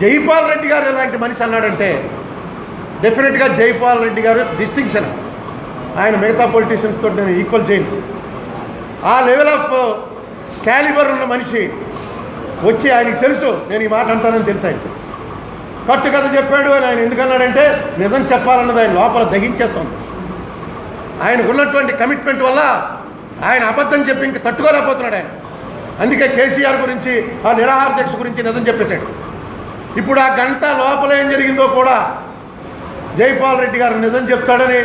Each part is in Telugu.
జైపాల్ రెడ్డి గారు ఎలాంటి మనిషి అన్నాడంటే డెఫినెట్గా జైపాల్ రెడ్డి గారు డిస్టింక్షన్ ఆయన మిగతా పొలిటీషియన్స్ తోటి నేను ఈక్వల్ చేయను. ఆ లెవెల్ ఆఫ్ క్యాలిబర్ ఉన్న మనిషి వచ్చి ఆయనకి తెలుసు నేను ఈ మాట అంటానని తెలుసు ఆయన కట్టు కథ చెప్పాడు అని ఆయన ఎందుకన్నాడంటే నిజం చెప్పాలన్నది ఆయన లోపల దహించేస్తుంది. ఆయనకు ఉన్నటువంటి కమిట్మెంట్ వల్ల ఆయన అబద్ధం చెప్పి ఇంక తట్టుకోలేకపోతున్నాడు ఆయన. అందుకే కేసీఆర్ గురించి ఆ నిరాహార దీక్ష గురించి నిజం చెప్పేశాడు. ఇప్పుడు ఆ గంట లోపల ఏం జరిగిందో కూడా జైపాల్ రెడ్డి గారు నిజం చెప్తాడని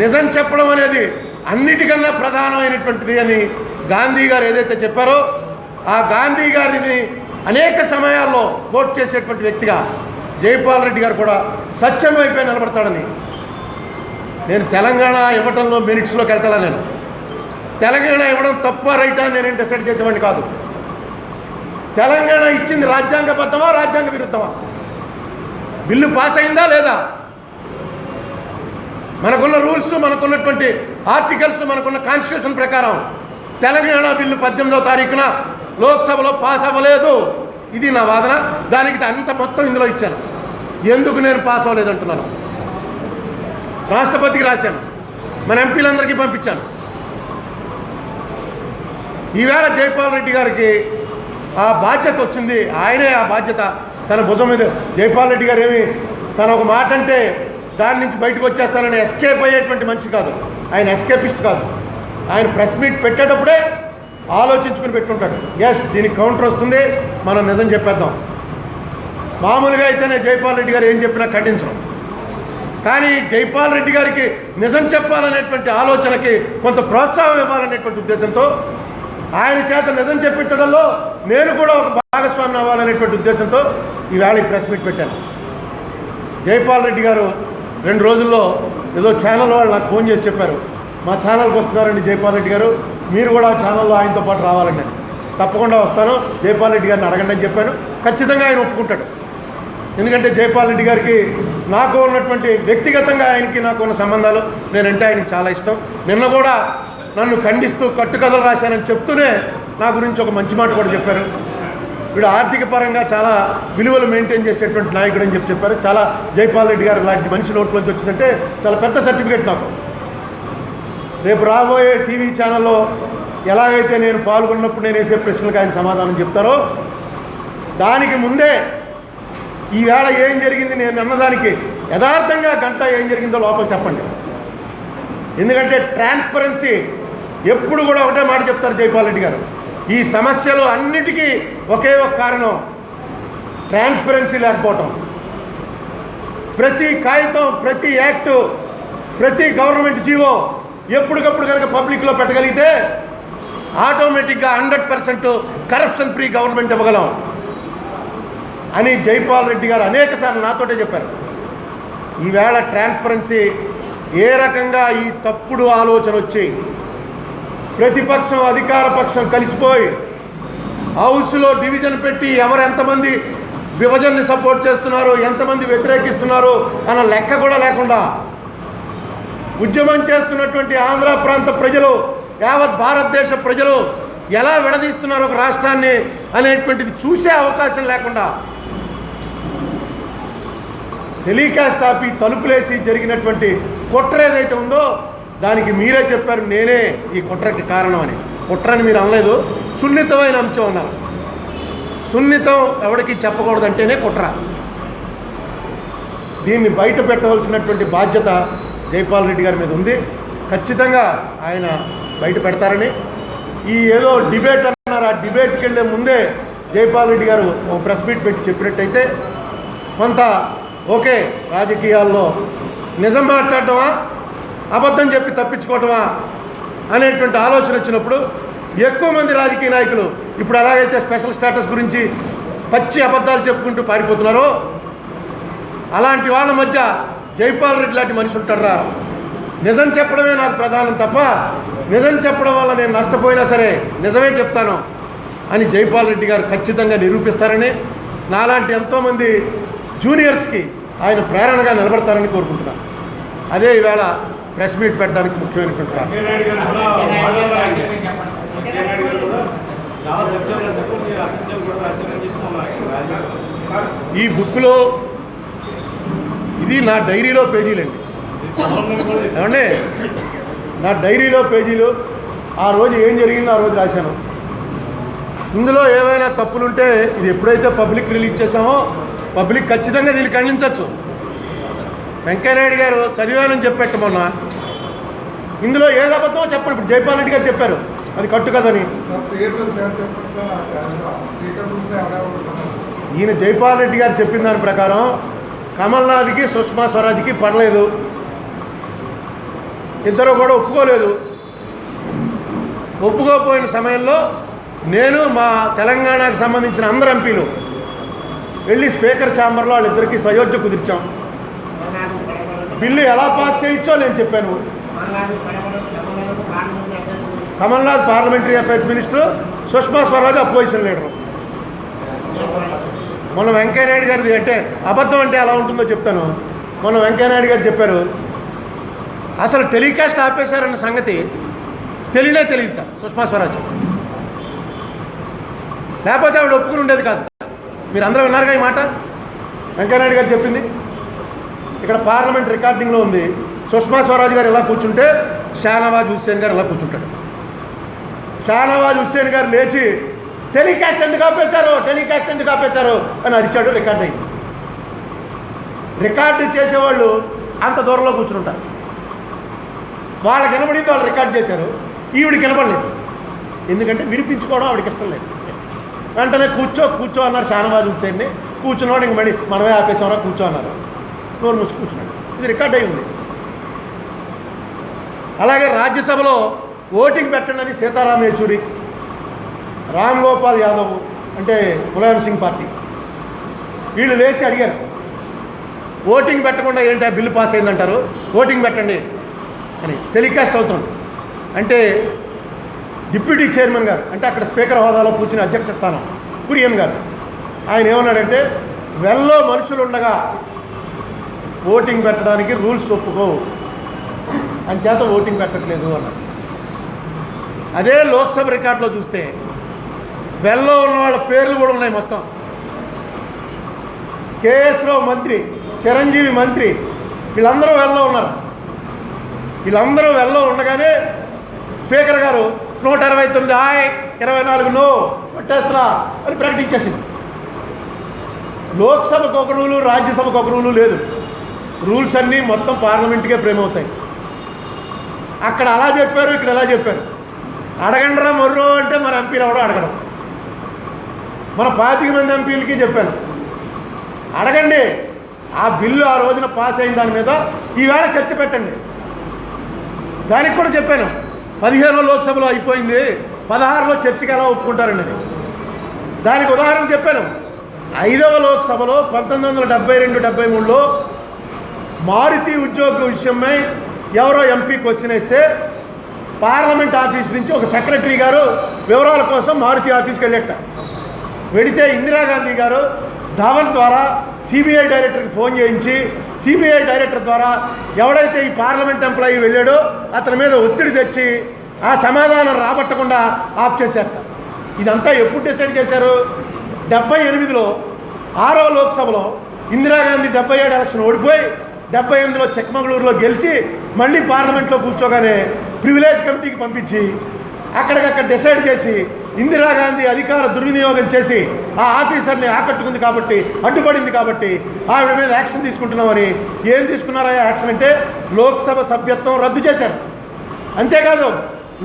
నిజం చెప్పడం అనేది అన్నిటికన్నా ప్రధానమైనటువంటిది అని గాంధీ గారు ఏదైతే చెప్పారో ఆ గాంధీ గారిని అనేక సమయాల్లో కోట్ చేసేటువంటి వ్యక్తిగా జైపాల్ రెడ్డి గారు కూడా సత్యం వైపే నిలబడతాడని. నేను తెలంగాణ ఇవ్వటంలో మెరిట్స్లోకి వెళ్తాను నేను. తెలంగాణ ఇవ్వడం తప్ప రైటా నేనేం నేను డిసైడ్ చేసేవాడిని కాదు. తెలంగాణ ఇచ్చింది రాజ్యాంగబద్ధమా రాజ్యాంగ విరుద్ధమా? బిల్లు పాస్ అయిందా లేదా? మనకున్న రూల్స్ మనకున్నటువంటి ఆర్టికల్స్ మనకున్న కాన్స్టిట్యూషన్ ప్రకారం తెలంగాణ బిల్లు పద్దెనిమిదో తారీఖున లోక్సభలో పాస్ అవ్వలేదు. ఇది నా వాదన. దానికి అంత మొత్తం ఇందులో ఇచ్చాను. ఎందుకు నేను పాస్ అవ్వలేదంటున్నాను? రాష్ట్రపతికి రాశాను. మన ఎంపీలందరికీ పంపించాను. ఈవేళ జైపాల్ రెడ్డి గారికి ఆ బాధ్యత వచ్చింది. ఆయనే ఆ బాధ్యత. తన భుజం మీద జైపాల్ రెడ్డి గారు ఏమి తన ఒక మాట అంటే దాని నుంచి బయటకు వచ్చేస్తానని ఎస్కేప్ అయ్యేటువంటి మనిషి కాదు. ఆయన ఎస్కేపిస్ట్ కాదు. ఆయన ప్రెస్ మీట్ పెట్టేటప్పుడే ఆలోచించుకుని పెట్టుకుంటాడు. ఎస్ దీనికి కౌంటర్ వస్తుంది. మనం నిజం చెప్పేద్దాం. మామూలుగా అయితేనే జైపాల్ రెడ్డి గారు ఏం చెప్పినా ఖండించడం కానీ జైపాల్ రెడ్డి గారికి నిజం చెప్పాలనేటువంటి ఆలోచనకి కొంత ప్రోత్సాహం ఇవ్వాలనేటువంటి ఉద్దేశంతో ఆయన చేత నిజం చెప్పించడంలో నేను కూడా ఒక భాగస్వామి అవ్వాలనేటువంటి ఉద్దేశంతో ఈవేళ ఈ ప్రెస్ మీట్ పెట్టాను. జైపాల్ రెడ్డి గారు రెండు రోజుల్లో ఏదో ఛానల్ వాళ్ళు నాకు ఫోన్ చేసి చెప్పారు. మా ఛానల్కి వస్తున్నారండి జైపాల్ రెడ్డి గారు. మీరు కూడా ఆ ఛానల్లో ఆయనతో పాటు రావాలండి అని. తప్పకుండా వస్తాను. జైపాల్ రెడ్డి గారిని అడగండి అని చెప్పాను. ఖచ్చితంగా ఆయన ఒప్పుకుంటాడు. ఎందుకంటే జైపాల్ రెడ్డి గారికి నాకు ఉన్నటువంటి వ్యక్తిగతంగా ఆయనకి నాకు ఉన్న సంబంధాలు నేనంటే ఆయనకి చాలా ఇష్టం. నిన్న కూడా నన్ను ఖండిస్తూ కట్టుకథలు రాశానని చెప్తూనే నా గురించి ఒక మంచి మాట కూడా చెప్పారు. వీడు ఆర్థిక పరంగా చాలా విలువలు మెయింటైన్ చేసేటువంటి నాయకుడు అని చెప్పి చెప్పారు. చాలా జైపాల్ రెడ్డి గారు లాంటి మనిషి నోట్లోంచి వచ్చిందంటే చాలా పెద్ద సర్టిఫికేట్ నాకు. రేపు రాబోయే టీవీ ఛానల్లో ఎలాగైతే నేను పాల్గొన్నప్పుడు నేను వేసే ప్రశ్నలకు ఆయన సమాధానం చెప్తారో దానికి ముందే ఈవేళ ఏం జరిగింది నేను అన్నదానికి యథార్థంగా గంట ఏం జరిగిందో లోపల చెప్పండి. ఎందుకంటే ట్రాన్స్పరెన్సీ ఎప్పుడు కూడా ఒకటే మాట చెప్తారు జైపాల్ రెడ్డి గారు. ఈ సమస్యలు అన్నిటికీ ఒకే ఒక కారణం. ట్రాన్స్పరెన్సీ లేకపోవటం. ప్రతి కాగితం ప్రతి యాక్టు ప్రతి గవర్నమెంట్ జీవో ఎప్పటికప్పుడు కనుక పబ్లిక్లో పెట్టగలిగితే ఆటోమేటిక్గా hundred percent corruption free government ఇవ్వగలం అని జైపాల్ రెడ్డి గారు అనేక సార్లు నాతోటే చెప్పారు. ఈవేళ ట్రాన్స్పరెన్సీ ఏ రకంగా ఈ తప్పుడు ఆలోచన వచ్చి ప్రతిపక్షం అధికార పక్షం కలిసిపోయి హౌస్లో డివిజన్ పెట్టి ఎవరు ఎంతమంది విభజనని సపోర్ట్ చేస్తున్నారు ఎంతమంది వ్యతిరేకిస్తున్నారు అన్న లెక్క కూడా లేకుండా ఉద్యమం చేస్తున్నటువంటి ఆంధ్ర ప్రాంత ప్రజలు యావత్ భారతదేశ ప్రజలు ఎలా విడదీస్తున్నారు ఒక రాష్ట్రాన్ని అనేటువంటిది చూసే అవకాశం లేకుండా టెలికాస్ట్ ఆపి తలుపులేసి జరిగినటువంటి కుట్ర ఏదైతే ఉందో దానికి మీరే చెప్పారు నేనే ఈ కుట్రకి కారణం అని కుట్రని మీరు అనలేదు సున్నితమైన అంశం అన్నారు. సున్నితం ఎవరికి చెప్పకూడదంటేనే కుట్ర. దీన్ని బయట పెట్టవలసినటువంటి బాధ్యత జైపాల్ రెడ్డి గారి మీద ఉంది. ఖచ్చితంగా ఆయన బయట పెడతారని. ఈ ఏదో డిబేట్ అన్నారు ఆ డిబేట్కి వెళ్ళే ముందే జైపాల్ రెడ్డి గారు ప్రెస్ మీట్ పెట్టి చెప్పినట్టయితే కొంత ఓకే రాజకీయాల్లో నిజం మాట్లాడటమా? అబద్ధం చెప్పి తప్పించుకోవటమా అనేటువంటి ఆలోచన వచ్చినప్పుడు ఎక్కువ మంది రాజకీయ నాయకులు ఇప్పుడు ఎలాగైతే స్పెషల్ స్టేటస్ గురించి పచ్చి అబద్ధాలు చెప్పుకుంటూ పారిపోతున్నారో అలాంటి వాళ్ళ మధ్య జైపాల్ రెడ్డి లాంటి మనిషి ఉంటారా నిజం చెప్పడమే నాకు ప్రధానం తప్ప నిజం చెప్పడం వల్ల నేను నష్టపోయినా సరే నిజమే చెప్తాను అని జైపాల్ రెడ్డి గారు ఖచ్చితంగా నిరూపిస్తారని నాలాంటి ఎంతోమంది జూనియర్స్కి ఆయన ప్రేరణగా నిలబడతారని కోరుకుంటున్నాను. అదే ఈవేళ ప్రెస్ మీట్ పెట్టడానికి ముఖ్యమైనటువంటి కారణం. ఈ బుక్లో ఇది నా డైరీలో పేజీలండి. ఏమండి? నా డైరీలో పేజీలు. ఆ రోజు ఏం జరిగిందో ఆ రోజు రాశాను. ఇందులో ఏమైనా తప్పులుంటే ఇది ఎప్పుడైతే పబ్లిక్ రిలీజ్ చేసామో పబ్లిక్ ఖచ్చితంగా దీన్ని ఖండించవచ్చు వెంకయ్యనాయుడు గారు చదివానని చెప్పట్టు మొన్న ఇందులో ఏది అబద్ధమో చెప్పండి. ఇప్పుడు జైపాల్ రెడ్డి గారు చెప్పారు. అది కట్టు కదని. ఈయన జైపాల్ రెడ్డి గారు చెప్పిన దాని ప్రకారం కమల్నాథ్కి సుష్మా స్వరాజ్కి పడలేదు. ఇద్దరు కూడా ఒప్పుకోలేదు. ఒప్పుకోపోయిన సమయంలో నేను మా తెలంగాణకు సంబంధించిన అందరు ఎంపీలు వెళ్ళి స్పీకర్ ఛాంబర్లో వాళ్ళిద్దరికీ సయోధ్య కుదిర్చాం. బిల్లు ఎలా పాస్ చేయొచ్చో నేను చెప్పాను. Kamal Nath parliamentary affairs minister Sushma Swaraj opposition leader. మొన్న వెంకయ్యనాయుడు గారిది అంటే అబద్ధం అంటే ఎలా ఉంటుందో చెప్తాను. మొన్న వెంకయ్యనాయుడు గారు చెప్పారు అసలు టెలికాస్ట్ ఆపేశారన్న సంగతి తెలియనే తెలియదు సుష్మా స్వరాజ్. లేకపోతే ఆవిడ ఒప్పుకుని ఉండేది కాదు. మీరు అందరూ విన్నారుగా ఈ మాట? వెంకయ్యనాయుడు గారు చెప్పింది. ఇక్కడ పార్లమెంట్ రికార్డింగ్లో ఉంది. సుష్మా స్వరాజ్ గారు ఇలా కూర్చుంటే షానవాజ్ హుస్సేన్ గారు ఇలా కూర్చుంటాడు షానవాజ్ హుస్సేన్ గారు లేచి టెలికాస్ట్ ఎందుకు ఆపేశారు? టెలికాస్ట్ ఎందుకు ఆపేశారు? అని అరిచాడు రికార్డ్ అయింది. రికార్డు చేసేవాళ్ళు అంత దూరంలో కూర్చుంటారు. వాళ్ళకి వినబడింది వాళ్ళు రికార్డ్ చేశారు. ఈవిడికి వినపడలేదు. ఎందుకంటే వినిపించుకోవడం ఆవిడకి ఇష్టం లేదు. వెంటనే కూర్చో కూర్చో అన్నారు షానవాజ్ హుస్సేన్ని. కూర్చున్నవాడు ఇంక మళ్ళీ మనమే ఆపేసామరా కూర్చో అన్నారు. నోరు మూసి కూర్చున్నాడు. ఇది రికార్డ్ అయి ఉంది. అలాగే రాజ్యసభలో ఓటింగ్ పెట్టండి అని సీతారాం యేచూరి రామ్ గోపాల్ యాదవ్ అంటే ములాయం సింగ్ పార్టీ. వీళ్ళు లేచి అడిగారు ఓటింగ్ పెట్టకుండా ఏంటి ఆ బిల్లు పాస్ అయిందంటారు? ఓటింగ్ పెట్టండి అని టెలికాస్ట్ అవుతుంది. అంటే డిప్యూటీ చైర్మన్ గారు అంటే అక్కడ స్పీకర్ హోదాలో కూర్చుని అధ్యక్ష స్థానం కురియన్ గారు. ఆయన ఏమన్నాడంటే వెల్లో మనుషులు ఉండగా ఓటింగ్ పెట్టడానికి రూల్స్ ఒప్పుకో. అని చేత ఓటింగ్ పెట్టట్లేదు అన్నారు. అదే లోక్సభ రికార్డులో చూస్తే వెల్లో ఉన్న వాళ్ళ పేర్లు కూడా ఉన్నాయి మొత్తం. కేఎస్ రావు మంత్రి చిరంజీవి మంత్రి వీళ్ళందరూ వెళ్ళలో ఉన్నారు. వీళ్ళందరూ వెళ్ళలో ఉండగానే స్పీకర్ గారు నూట ఇరవై తొమ్మిది ఆయ్ ఇరవై నాలుగు నో పట్టేస్తున్నా అని ప్రకటించేసింది లోక్సభకు ఒక రూలు రాజ్యసభకు ఒక రూలు లేదు. రూల్స్ అన్నీ మొత్తం పార్లమెంట్కే ప్రేమవుతాయి అవుతాయి. అక్కడ అలా చెప్పారు ఇక్కడ ఎలా చెప్పారు. అడగండిరా మొర్రో అంటే మన ఎంపీలు ఎవడో అడగడం మన పాతిక మంది ఎంపీలకి చెప్పాను. అడగండి ఆ బిల్లు ఆ రోజున పాస్ అయిన దాని మీద ఈవేళ చర్చ పెట్టండి. దానికి కూడా చెప్పాను పదిహేను లోక్సభలో అయిపోయింది పదహారులో చర్చకి ఎలా ఒప్పుకుంటారండి అది దానికి ఉదాహరణ చెప్పాను ఐదవ లోక్సభలో పంతొమ్మిది వందల డెబ్బై రెండు డెబ్బై మూడులో మారుతి ఉద్యోగ విషయమై ఎవరో ఎంపీకి వచ్చినస్తే పార్లమెంట్ ఆఫీస్ నుంచి ఒక సెక్రటరీ గారు వివరాల కోసం మారుతి ఆఫీస్కి వెళ్ళట. వెడితే ఇందిరాగాంధీ గారు ధవన్ ద్వారా సిబిఐ డైరెక్టర్కి ఫోన్ చేయించి సిబిఐ డైరెక్టర్ ద్వారా ఎవడైతే ఈ పార్లమెంట్ ఎంప్లాయీ వెళ్ళాడో అతని మీద ఒత్తిడి తెచ్చి ఆ సమాధానం రాబట్టకుండా ఆఫ్ చేశారట ఇదంతా ఎప్పుడు డిసైడ్ చేశారు? డెబ్బై ఎనిమిదిలో ఆరో లోక్సభలో ఇందిరాగాంధీ డెబ్బై ఏడు ఎలక్షన్ ఓడిపోయి డెబ్బై ఎనిమిదిలో చిక్కమగళూరులో గెలిచి మళ్ళీ పార్లమెంట్లో కూర్చోగానే ప్రివిలేజ్ కమిటీకి పంపించి అక్కడికక్కడ డిసైడ్ చేసి ఇందిరాగాంధీ అధికార దుర్వినియోగం చేసి ఆ ఆఫీసర్ని ఆకట్టుకుంది కాబట్టి అడ్డుపడింది కాబట్టి ఆవిడ మీద యాక్షన్ తీసుకుంటున్నామని. ఏం తీసుకున్నారా యాక్షన్ అంటే లోక్సభ సభ్యత్వం రద్దు చేశారు. అంతేకాదు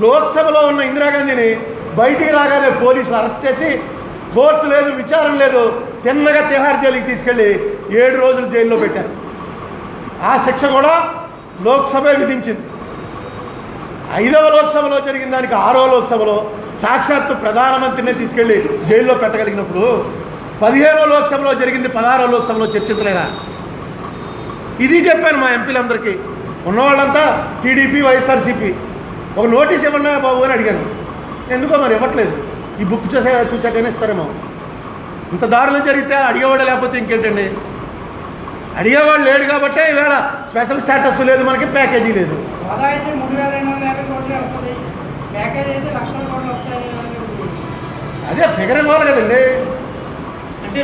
లోక్సభలో ఉన్న ఇందిరాగాంధీని బయటికి రాగానే పోలీసులు అరెస్ట్ చేసి కోర్టు లేదు విచారం లేదు తిన్నగా తిహార్ జైలుకి తీసుకెళ్ళి ఏడు రోజులు జైల్లో పెట్టారు. ఆ శిక్ష కూడా లోక్సభ విధించింది. ఐదవ లోక్సభలో జరిగిన దానికి ఆరో లోక్సభలో సాక్షాత్తు ప్రధానమంత్రిని తీసుకెళ్ళి జైల్లో పెట్టగలిగినప్పుడు పదిహేనో లోక్సభలో జరిగింది పదహారో లోక్సభలో చర్చించలేరా ఇది చెప్పాను మా ఎంపీలందరికీ. ఉన్నవాళ్ళంతా టీడీపీ వైఎస్ఆర్సీపీ. ఒక నోటీస్ ఇవ్వన్నా బాబు అని అడిగాను. ఎందుకో మరి ఇవ్వట్లేదు. ఈ బుక్ చూసా చూసాకనే ఇస్తారేమో. ఇంత దారులు జరిగితే అడిగేవాడే లేకపోతే ఇంకేంటండి? అడిగేవాడు లేడు కాబట్టే ఈవేళ స్పెషల్ స్టేటస్ లేదు మనకి ప్యాకేజీ లేదు. హోదా అయితే మూడు వేల రెండు వందల యాభై కోట్లే వస్తుంది ప్యాకేజ్ అయితే లక్షల కోట్లు వస్తాయి అని అదే ఫిగర్ ఇవ్వాలి కదండి. అంటే